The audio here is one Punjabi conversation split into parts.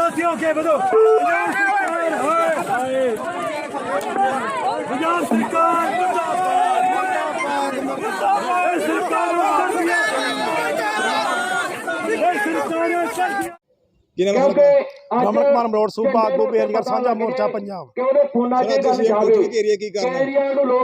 ਸਾਥੀਓ ਅੱਗੇ ਵਧੋ। ਪੰਜਾਬ ਸਰਕਾਰ ਹਾਏ ਹਾਏ ਪੰਜਾਬ ਸਰਕਾਰ ਮੁਰਦਾਬਾਦ ਮੁਰਦਾਬਾਦ ਇਹ ਸਰਕਾਰਾਂ ਕਰਦੀਆਂ ਇਹ ਸਰਕਾਰਾਂ ਕਰਦੀਆਂ ਕੀ ਨਾਮ ਹੈ ਤੁਹਾਡਾ? ਰਮਨ ਕੁਮਾਰ ਮਰੋੜ ਸੂਬਾ ਆਗੂ ਬੇਰੁਜ਼ਗਾਰ ਸਾਂਝਾ ਮੋਰਚਾ ਪੰਜਾਬ?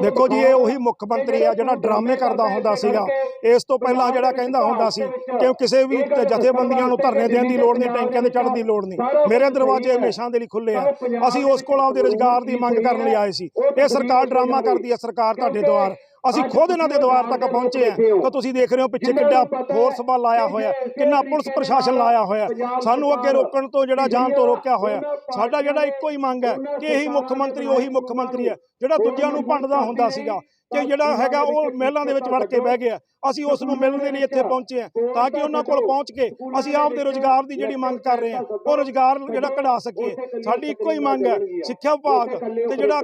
ਦੇਖੋ ਜੀ ਇਹ ਉਹੀ ਮੁੱਖ ਮੰਤਰੀ ਆ ਜਿਹੜਾ ਡਰਾਮੇ ਕਰਦਾ ਹੁੰਦਾ ਸੀਗਾ। ਇਸ ਤੋਂ ਪਹਿਲਾਂ ਜਿਹੜਾ ਕਹਿੰਦਾ ਹੁੰਦਾ ਸੀ ਕਿ ਕਿਸੇ ਵੀ ਜਥੇਬੰਦੀਆਂ ਨੂੰ ਧਰਨੇ ਦੇਣ ਦੀ ਲੋੜ ਨਹੀਂ ਟੈਂਕਿਆਂ ਤੇ ਚੜ੍ਹਨ ਦੀ ਲੋੜ ਨਹੀਂ। ਮੇਰੇ ਦਰਵਾਜ਼ੇ ਹਮੇਸ਼ਾ ਦੇ ਲਈ ਖੁੱਲੇ ਆ। ਅਸੀਂ ਉਸ ਕੋਲ ਆਪਦੇ ਰੁਜ਼ਗਾਰ ਦੀ ਮੰਗ ਕਰਨ ਲਈ ਆਏ ਸੀ। ਇਹ ਸਰਕਾਰ ਡਰਾਮਾ ਕਰਦੀ ਹੈ ਸਰਕਾਰ ਤੁਹਾਡੇ ਦੁਆਰ ਅਸੀਂ ਖੁਦ ਇਹਨਾਂ ਦੇ ਦੁਆਰ ਤੱਕ ਪਹੁੰਚੇ ਆ ਤਾਂ ਤੁਸੀਂ ਦੇਖ ਰਹੇ ਹੋ ਪਿੱਛੇ ਕਿੱਡਾ ਫੋਰਸ ਬਲ ਲਾਇਆ ਹੋਇਆ ਕਿੰਨਾ ਪੁਲਿਸ ਪ੍ਰਸ਼ਾਸਨ ਲਾਇਆ ਹੋਇਆ। ਸਾਨੂੰ ਅੱਗੇ ਰੋਕਣ ਤੋਂ ਜਿਹੜਾ ਜਾਣ ਤੋਂ ਰੋਕਿਆ ਹੋਇਆ ਸਾਡਾ ਜਿਹੜਾ ਇੱਕੋ ਹੀ ਮੰਗ ਹੈ ਕਿ ਇਹੀ ਮੁੱਖ ਮੰਤਰੀ ਉਹੀ ਮੁੱਖ ਮੰਤਰੀ ਹੈ ਜਿਹੜਾ ਦੂਜਿਆਂ ਨੂੰ ਭੰਡਦਾ ਹੁੰਦਾ ਸੀਗਾ ਕਿ ਜਿਹੜਾ ਹੈਗਾ ਉਹ ਮਹਿਲਾਂ ਦੇ ਵਿੱਚ ਵੜ ਕੇ ਬਹਿ ਗਿਆ। ਅਸੀਂ ਉਸ ਨੂੰ ਮਿਲਣ ਦੇ ਲਈ ਇੱਥੇ ਪਹੁੰਚੇ ਆ ਤਾਂ ਕਿ ਉਹਨਾਂ ਕੋਲ ਪਹੁੰਚ ਕੇ ਅਸੀਂ ਆਪਦੇ ਰੋਜ਼ਗਾਰ ਦੀ ਜਿਹੜੀ ਮੰਗ ਕਰ ਰਹੇ ਆ ਉਹ ਰੋਜ਼ਗਾਰ ਜਿਹੜਾ ਕਢਾ ਸਕੀਏ। ਸਾਡੀ ਇੱਕੋ ਹੀ ਮੰਗ ਹੈ ਸਿੱਖਿਆ ਵਿਭਾਗ ਤੇ ਜਿਹੜਾ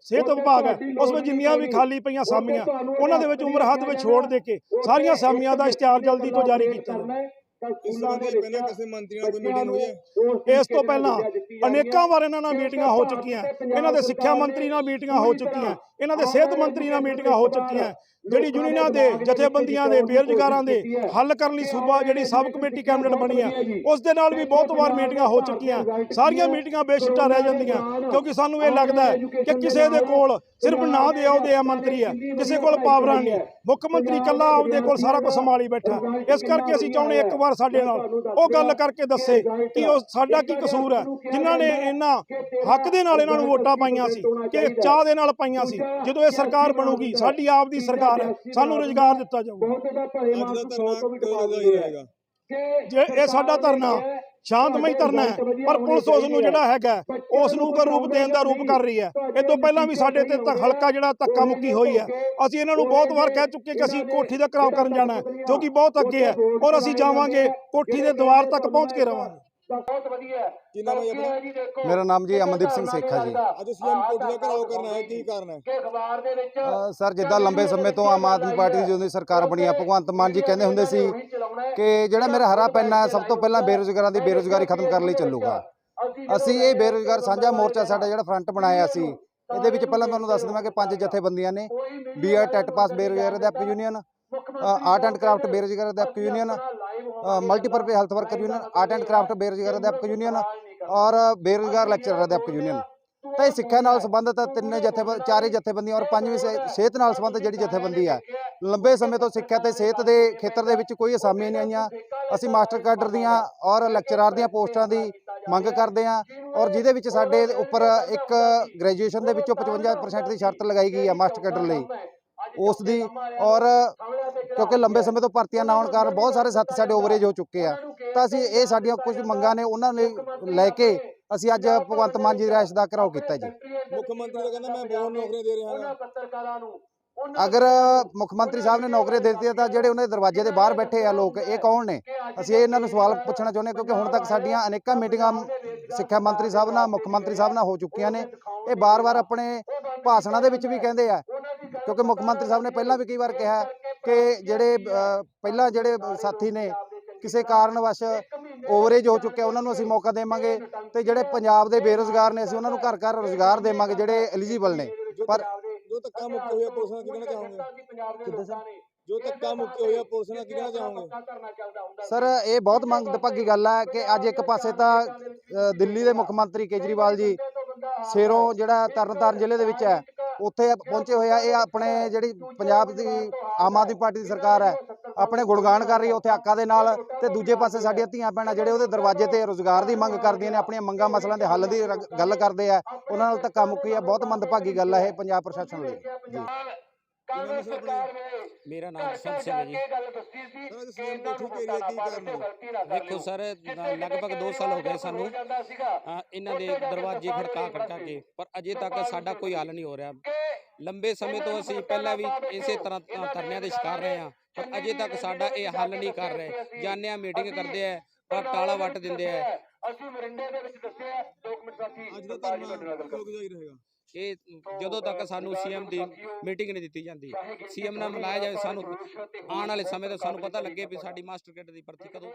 ਸਿਹਤ ਵਿਭਾਗ ਹੈ। ਉਸ ਵਿੱਚ ਜਿੰਨੀਆਂ ਵੀ ਖਾਲੀ ਪਈਆਂ ਸਾਮੀਆਂ ਉਹਨਾਂ ਦੇ ਵਿੱਚ ਉਮਰ ਹੱਦ ਵਿੱਚ ਛੋੜ ਦੇ ਕੇ ਸਾਰੀਆਂ ਸਾਮੀਆਂ ਦਾ ਇਸ਼ਤਿਹਾਰ ਜਲਦੀ ਤੋਂ ਜਾਰੀ ਕੀਤਾ ਜਾਵੇ। ਇਸ ਸੰਬੰਧੀ ਪਹਿਲਾਂ ਕਿਸੇ ਮੰਤਰੀ ਨਾਲ ਕੋਈ ਮੀਟਿੰਗ ਹੋਈ ਹੈ? ਇਸ ਤੋਂ ਪਹਿਲਾਂ ਅਨੇਕਾਂ ਵਾਰ ਇਹਨਾਂ ਨਾਲ ਮੀਟਿੰਗਾਂ ਹੋ ਚੁੱਕੀਆਂ। ਇਹਨਾਂ ਦੇ ਸਿੱਖਿਆ ਮੰਤਰੀ ਨਾਲ ਮੀਟਿੰਗਾਂ ਹੋ ਚੁੱਕੀਆਂ। ਇਹਨਾਂ ਦੇ ਸਿਹਤ ਮੰਤਰੀ ਨਾਲ ਮੀਟਿੰਗਾਂ ਹੋ ਚੁੱਕੀਆਂ। ਜਿਹੜੀ ਯੂਨੀਅਨਾਂ ਦੇ ਜਥੇਬੰਦੀਆਂ ਦੇ ਬੇਰੁਜ਼ਗਾਰਾਂ ਦੇ ਹੱਲ ਕਰਨ ਲਈ ਸੂਬਾ ਜਿਹੜੀ ਸਬ ਕਮੇਟੀ ਕੈਬਨਿਟ ਬਣੀ ਆ ਉਸ ਦੇ ਨਾਲ ਵੀ ਬਹੁਤ ਵਾਰ ਮੀਟਿੰਗਾਂ ਹੋ ਚੁੱਕੀਆਂ। ਸਾਰੀਆਂ ਮੀਟਿੰਗਾਂ ਬੇਸ਼ਿੱਟਾ ਰਹਿ ਜਾਂਦੀਆਂ ਕਿਉਂਕਿ ਸਾਨੂੰ ਇਹ ਲੱਗਦਾ ਹੈ ਕਿ ਕਿਸੇ ਦੇ ਕੋਲ ਸਿਰਫ ਨਾਂ ਦੇ ਅਹੁਦੇ ਆ ਮੰਤਰੀ ਆ ਕਿਸੇ ਕੋਲ ਪਾਵਰਾਂ ਨਹੀਂ। ਮੁੱਖ ਮੰਤਰੀ ਇਕੱਲਾ ਆਪਦੇ ਕੋਲ ਸਾਰਾ ਕੁਝ ਸੰਭਾਲੀ ਬੈਠਾ ਇਸ ਕਰਕੇ ਅਸੀਂ ਚਾਹੁੰਦੇ ਇੱਕ ਵਾਰ ਸਾਡੇ ਨਾਲ। ਉਹ ਗੱਲ ਕਰਕੇ ਦੱਸੇ ਕਿ ਉਹ ਸਾਡਾ ਕੀ ਕਸੂਰ ਹੈ। ਜਿਨ੍ਹਾਂ ਨੇ ਇਹਨਾਂ ਹੱਕ ਦੇ ਨਾਲ ਇਹਨਾਂ ਨੂੰ ਵੋਟਾਂ ਪਾਈਆਂ ਸੀ ਕਿ ਚਾਹ ਦੇ ਨਾਲ ਪਾਈਆਂ ਸੀ। ਜਦੋਂ ਇਹ ਸਰਕਾਰ ਬਣੂਗੀ ਸਾਡੀ ਆਪ ਦੀ ਸਰਕਾਰ ਹੈ। ਸਾਨੂੰ ਰੁਜ਼ਗਾਰ ਦਿੱਤਾ ਜਾਊਗਾ। ਜੇ ਇਹ ਸਾਡਾ ਧਰਨਾ ਸ਼ਾਂਤਮਈ ਧਰਨਾ ਹੈ ਪਰ ਪੁਲਿਸ ਉਸ ਨੂੰ ਜਿਹੜਾ ਹੈਗਾ ਉਸ ਨੂੰ ਉਗਰ ਰੂਪ ਦੇਣ ਦਾ ਰੂਪ ਕਰ ਰਹੀ ਹੈ। ਇਹ ਤੋਂ ਪਹਿਲਾਂ ਵੀ ਸਾਡੇ ਤੇ ਧ- ਹਲਕਾ ਜਿਹੜਾ ਧੱਕਾ ਮੁੱਕੀ ਹੋਈ ਹੈ। ਅਸੀਂ ਇਹਨਾਂ ਨੂੰ ਬਹੁਤ ਵਾਰ ਕਹਿ ਚੁੱਕੇ ਕਿ ਅਸੀਂ ਕੋਠੀ ਦਾ ਘਰਾਓ ਕਰਨ ਜਾਣਾ ਜੋ ਕਿ ਬਹੁਤ ਅੱਗੇ ਹੈ। ਔਰ ਅਸੀਂ ਜਾਵਾਂਗੇ ਕੋਠੀ ਦੇ ਦੁਆਰ ਤੱਕ ਪਹੁੰਚ ਕੇ ਰਵਾਂਗੇ। ਕੀ ਨਾਮ ਹੈ ਜੀ ਆਪਣਾ ਮੇਰਾ ਨਾਮ ਜੀ ਅਮਨਦੀਪ ਸਿੰਘ ਸੇਖਾ ਜੀ। ਅੱਜ ਸੀਐਮ ਕੋਠੀ ਦਾ ਘਰਾਓ ਕਰਨਾ ਹੈ ਕੀ ਕਾਰਨ ਹੈ? ਅ, ਸਰ ਜਿੱਦਾਂ ਲੰਬੇ ਸਮੇਂ ਤੋਂ ਆਮ ਆਦਮੀ ਪਾਰਟੀ ਦੀ ਜਦੋਂ ਦੀ ਸਰਕਾਰ ਬਣੀ ਆ ਭਗਵੰਤ ਮਾਨ ਜੀ ਕਹਿੰਦੇ ਹੁੰਦੇ ਸੀ ਕਿ ਜਿਹੜਾ ਮੇਰਾ ਹਰਾ ਪੈਨਾ ਹੈ ਸਭ ਤੋਂ ਪਹਿਲਾਂ ਬੇਰੁਜ਼ਗਾਰਾਂ ਦੀ ਬੇਰੁਜ਼ਗਾਰੀ ਖਤਮ ਕਰਨ ਲਈ ਚੱਲੂਗਾ। ਅਸੀਂ ਇਹ ਬੇਰੁਜ਼ਗਾਰ ਸਾਂਝਾ ਮੋਰਚਾ ਸਾਡਾ ਜਿਹੜਾ ਫਰੰਟ ਬਣਾਇਆ ਸੀ ਇਹਦੇ ਵਿੱਚ ਪਹਿਲਾਂ ਤੁਹਾਨੂੰ ਦੱਸ ਦਵਾਂ ਕਿ ਪੰਜ ਜਥੇਬੰਦੀਆਂ ਨੇ ਬੀਆਰ ਟੈਟ ਪਾਸ ਬੇਰੁਜ਼ਗਾਰ ਅਧਿਆਪਕ ਯੂਨੀਅਨ ਆਰਟ ਐਂਡ ਕਰਾਫਟ ਬੇਰੁਜ਼ਗਾਰ ਅਧਿਆਪਕ union multipurpose health worker union art and craft ਬੇਰੁਜ਼ਗਾਰ ਅਧਿਆਪਕ ਯੂਨੀਅਨ ਔਰ ਬੇਰੁਜ਼ਗਾਰ ਲੈਕਚਰਰ ਅਧਿਆਪਕ ਯੂਨੀਅਨ ਤਾਂ ਇਹ ਸਿੱਖਿਆ ਨਾਲ ਸੰਬੰਧਿਤ ਤਿੰਨੇ ਜਥੇ ਚਾਰੇ ਜਥੇਬੰਦੀਆਂ ਔਰ ਪੰਜਵੀਂ ਸਿਹ- ਸਿਹਤ ਨਾਲ ਸੰਬੰਧਿਤ ਜਿਹੜੀ ਜਥੇਬੰਦੀ ਹੈ ਲੰਬੇ ਸਮੇਂ ਤੋਂ ਸਿੱਖਿਆ ਤੇ ਸਿਹਤ ਦੇ ਖੇਤਰ ਦੇ ਵਿੱਚ ਕੋਈ ਅਸਾਮੀਆਂ ਨਹੀਂ ਆਈਆਂ। ਅਸੀਂ ਮਾਸਟਰ ਕਾਡਰ ਦੀਆਂ ਔਰ ਲੈਕਚਰਾਰ ਦੀਆਂ ਪੋਸਟਾਂ ਦੀ ਮੰਗ ਕਰਦੇ ਹਾਂ। ਔਰ ਜਿਹਦੇ ਵਿੱਚ ਸਾਡੇ ਉੱਪਰ ਇੱਕ ਗ੍ਰੈਜੂਏਸ਼ਨ ਦੇ ਵਿੱਚੋਂ 55% ਦੀ ਸ਼ਰਤ ਲਗਾਈ ਗਈ ਹੈ ਮਾਸਟਰ ਕਾਡਰ ਲਈ। ਉਸ ਦੀ ਔਰ ਕਿਉਂਕਿ ਲੰਬੇ ਸਮੇਂ ਤੋਂ ਭਰਤੀਆਂ ਨਾ ਹੋਣ ਕਾਰਨ ਬਹੁਤ ਸਾਰੇ ਸਾਥੀ ਸਾਡੇ ਓਵਰੇਜ ਹੋ ਚੁੱਕੇ ਆ। ਤਾਂ ਅਸੀਂ ਇਹ ਸਾਡੀਆਂ ਕੁਝ ਮੰਗਾਂ ਨੇ ਉਹਨਾਂ ਨੇ ਲੈ ਕੇ ਅਸੀਂ ਅੱਜ ਭਗਵੰਤ ਮਾਨ ਜੀ ਦੀ ਰਿਹਾਇਸ਼ ਦਾ ਘਰਾਓ ਕੀਤਾ ਜੀ। ਮੁੱਖ ਮੰਤਰੀ ਤਾਂ ਕਹਿੰਦਾ ਮੈਂ ਬਹੁਤ ਨੌਕਰੀਆਂ ਦੇ ਰਿਹਾ ਹਾਂ। ਅਗਰ ਮੁੱਖ ਮੰਤਰੀ ਸਾਹਿਬ ਨੇ ਨੌਕਰੀ ਦੇ ਦਿੱਤੀ ਤਾਂ ਜਿਹੜੇ ਉਹਨਾਂ ਦੇ ਦਰਵਾਜ਼ੇ ਦੇ ਬਾਹਰ ਬੈਠੇ ਆ ਲੋਕ ਇਹ ਕੌਣ ਨੇ? ਅਸੀਂ ਇਹਨਾਂ ਨੂੰ ਸਵਾਲ ਪੁੱਛਣਾ ਚਾਹੁੰਦੇ ਹਾਂ ਕਿਉਂਕਿ ਹੁਣ ਤੱਕ ਸਾਡੀਆਂ ਅਨੇਕਾਂ ਮੀਟਿੰਗਾਂ ਸਿੱਖਿਆ ਮੰਤਰੀ ਸਾਹਿਬ ਨਾਲ ਮੁੱਖ ਮੰਤਰੀ ਸਾਹਿਬ ਨਾਲ ਹੋ ਚੁੱਕੀਆਂ ਨੇ। ਇਹ ਬਾਰ-ਬਾਰ ਆਪਣੇ ਭਾਸ਼ਣਾਂ ਦੇ ਵਿੱਚ ਵੀ ਕਹਿੰਦੇ ਆ ਕਿਉਂਕਿ ਮੁੱਖ ਮੰਤਰੀ ਸਾਹਿਬ ਨੇ ਪਹਿਲਾਂ ਵੀ ਕਈ ਵਾਰ ਕਿਹਾ ਕਿ ਜਿਹੜੇ ਪਹਿਲਾਂ ਜਿਹੜੇ ਸਾਥੀ ਨੇ ਕਿਸੇ ਕਾਰਨਵਸ਼ ਓਵਰੇਜ ਹੋ ਚੁੱਕਿਆ ਉਹਨਾਂ ਨੂੰ ਅਸੀਂ ਮੌਕਾ ਦੇਵਾਂਗੇ ਤੇ ਜਿਹੜੇ ਪੰਜਾਬ ਦੇ ਬੇਰੁਜ਼ਗਾਰ ਨੇ ਅਸੀਂ ਉਹਨਾਂ ਨੂੰ ਘਰ ਘਰ ਰੋਜ਼ਗਾਰ ਦੇਵਾਂਗੇ ਜਿਹੜੇ ਐਲੀਜੀਬਲ ਨੇ। ਪਰ ਜੋ ਧੱਕਾ ਮੁੱਕੀ ਹੋਈ ਹੈ ਪੁਲਿਸ ਨਾਲ ਕੀ ਕਹਿਣਾ ਚਾਹੋਗੇ ਜੋ ਧੱਕਾ ਮੁੱਕੀ ਹੋਈ ਹੈ ਪੁਲਿਸ ਨਾਲ ਕੀ ਕਹਿਣਾ ਚਾਹੋਗੇ ਸਰ ਇਹ ਬਹੁਤ ਮੰਦਭਾਗੀ ਗੱਲ ਹੈ ਕਿ ਅੱਜ ਇੱਕ ਪਾਸੇ ਤਾਂ ਦਿੱਲੀ ਦੇ ਮੁੱਖ ਮੰਤਰੀ ਕੇਜਰੀਵਾਲ ਜੀ ਸ਼ੇਰੋਂ ਜਿਹੜਾ ਤਰਨਤਾਰਨ ਜ਼ਿਲ੍ਹੇ ਦੇ ਵਿੱਚ ਹੈ ਉੱਥੇ ਪਹੁੰਚੇ ਹੋਏ ਆ, ਇਹ ਆਪਣੇ ਜਿਹੜੀ ਪੰਜਾਬ ਦੀ ਆਮ ਆਦਮੀ ਪਾਰਟੀ ਦੀ ਸਰਕਾਰ ਹੈ, ਆਪਣੇ ਗੁਣਗਾਨ ਕਰ ਰਹੀ ਹੈ ਉੱਥੇ ਆਕਾ ਦੇ ਨਾਲ ਤੇ ਦੂਜੇ ਪਾਸੇ ਸਾਡੀਆਂ ਧੀਆਂ ਭੈਣਾਂ ਜਿਹੜੇ ਉਹਦੇ ਦਰਵਾਜ਼ੇ ਤੇ ਰੋਜ਼ਗਾਰ ਦੀ ਮੰਗ ਕਰਦੀਆਂ ਨੇ, ਆਪਣੀਆਂ ਮੰਗਾਂ ਮਸਲਿਆਂ ਦੇ ਹੱਲ ਦੀ ਰ- ਗੱਲ ਕਰਦੇ ਆ, ਉਹਨਾਂ ਨਾਲ ਧੱਕਾ ਮੁੱਕੀ ਹੈ, ਬਹੁਤ ਮੰਦਭਾਗੀ ਗੱਲ ਹੈ ਇਹ ਪੰਜਾਬ ਪ੍ਰਸ਼ਾਸਨ ਲਈ। ਜੀ ਮੇਰਾ ਨਾਮ ਜਸਵੰਤ ਸਿੰਘ ਹੈ ਜੀ ਦੇਖੋ ਸਰ ਲਗਭਗ 2 ਸਾਲ ਹੋ ਗਏ ਸਾਨੂੰ। ਹਾਂ, ਇਹਨਾਂ ਦੇ ਦਰਵਾਜ਼ੇ ਖੜਕਾ ਖੜਕਾ ਕੇ ਪਰ ਅਜੇ ਤੱਕ ਸਾਡਾ ਕੋਈ ਹੱਲ ਨਹੀਂ ਹੋ ਰਿਹਾ। ਲੰਬੇ ਸਮੇਂ ਤੋਂ ਅਸੀਂ ਪਹਿਲਾਂ ਵੀ ਇਸੇ ਤਰ੍ਹਾਂ ਧਰਨਿਆਂ ਦੇ ਸ਼ਿਕਾਰ ਰਹੇ ਹਾਂ ਪਰ ਅਜੇ ਤੱਕ ਸਾਡਾ ਇਹ ਹੱਲ ਨਹੀਂ ਕਰ ਰਹੇ। ਜਾਂਦੇ ਆ ਮੀਟਿੰਗ ਕਰਦੇ ਆ ਪਰ ਟਾਲਾ ਵੱਟ ਦਿੰਦੇ ਆ। ਅੱਜ ਦਾ ਧਰਨਾ ਜਾਰੀ ਰਹੇਗਾ ਇਹ ਜਦੋਂ ਤੱਕ ਸਾਨੂੰ ਸੀਐਮ ਦੀ ਮੀਟਿੰਗ ਨਹੀਂ ਦਿੱਤੀ ਜਾਂਦੀ ਸੀਐਮ ਨਾਲ ਮਿਲਾਇਆ ਜਾਵੇ ਸਾਨੂੰ ਆਉਣ ਵਾਲੇ ਸਮੇਂ ਤੋਂ ਸਾਨੂੰ ਪਤਾ ਲੱਗੇ ਵੀ ਸਾਡੀ ਮਾਸਟਰ ਕੈਡਰ ਦੀ ਭਰਤੀ ਕਦੋਂ